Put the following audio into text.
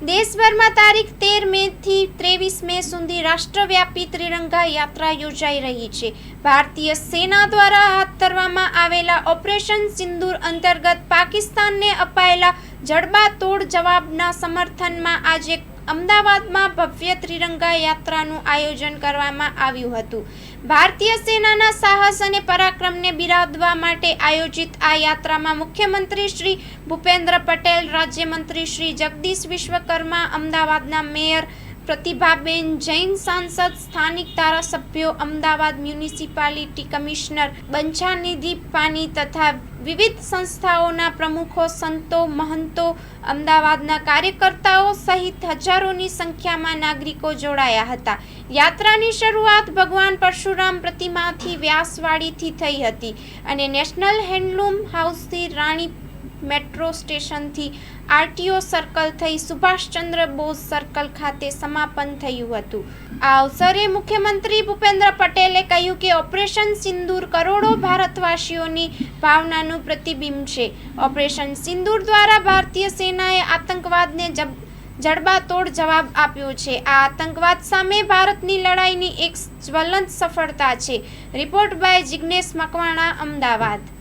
દેશભરમાં તારીખ તેર મે થી ત્રેવીસ મે સુધી રાષ્ટ્રવ્યાપી ત્રિરંગા યાત્રા યોજાઈ રહી છે. ભારતીય સેના દ્વારા હાથ ધરવામાં આવેલા ઓપરેશન સિંદૂર અંતર્ગત પાકિસ્તાનને અપાયેલા જડબાતોડ જવાબના સમર્થનમાં આજે અમદાવાદમાં ભવ્ય ત્રિરંગા યાત્રાનું આયોજન કરવામાં આવ્યું હતું. ભારતીય સેનાના સાહસ અને પરાક્રમને બિરાદવા માટે આયોજિત આ યાત્રામાં મુખ્યમંત્રી શ્રી ભૂપેન્દ્ર પટેલ, રાજ્યમંત્રી શ્રી જગદીશ વિશ્વકર્મા, અમદાવાદના મેયર પ્રતિભાબેન જૈન સાંસદ, સ્થાનિક ધારાસભ્યો, અમદાવાદ મ્યુનિસિપાલિટી કમિશનર, બંછાનિધિ પાની તથા વિવિધ સંસ્થાઓના પ્રમુખો, સંતો, મહંતો, અમદાવાદના કાર્યકર્તાઓ સહિત હજારોની સંખ્યામાં નાગરિકો જોડાયા હતા. યાત્રાની શરૂઆત ભગવાન પરશુરામ પ્રતિમાથી વ્યાસવાડીથી થઈ હતી અને નેશનલ હેન્ડલૂમ હાઉસથી રાણી મેટ્રો સ્ટેશનથી આરટીઓ સર્કલ થઈ સુભાષચંદ્ર બોઝ સર્કલ ખાતે સમાપન થયું હતું. આ અવસરે મુખ્યમંત્રી ભૂપેન્દ્ર પટેલે કહ્યું કે ઓપરેશન સિંદૂર કરોડો ભારતવાસીઓની ભાવનાનું પ્રતિબિંબ છે. ઓપરેશન સિંદૂર દ્વારા ભારતીય સેનાએ આતંકવાદને જડબાતોડ જવાબ આપ્યો છે. આ આતંકવાદ સામે ભારતની લડાઈની એક જ્વલંત સફળતા છે. Report by Jignesh Makwana, Ahmedabad.